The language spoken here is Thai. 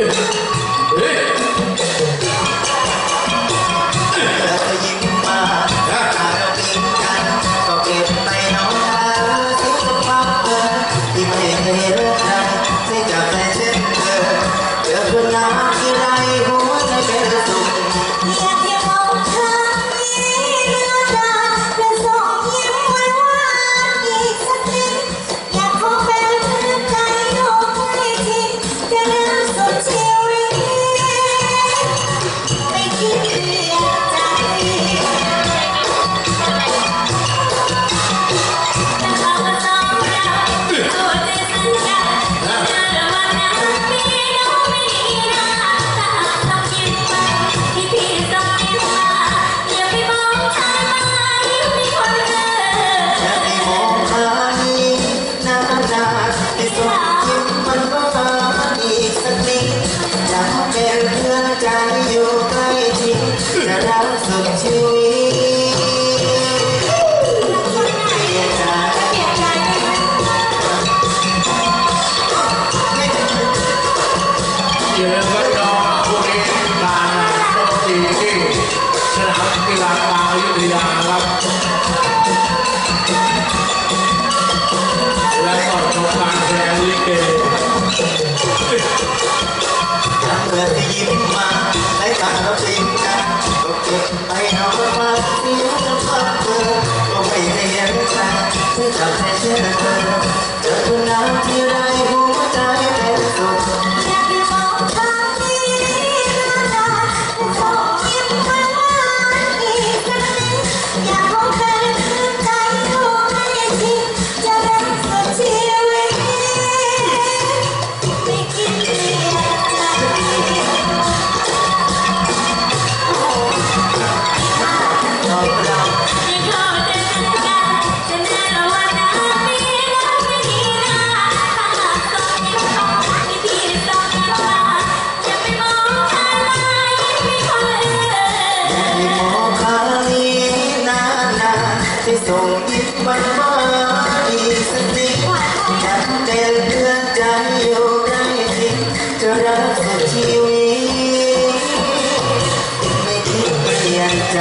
Amen. Arab ได้ส่งยิ้มมันมาอีกสักทีฉันเป็นเพื่อใจอยู่ใกล้ชิงจะรักสุดชีวิตไม่คิดเปลี่ยนใจ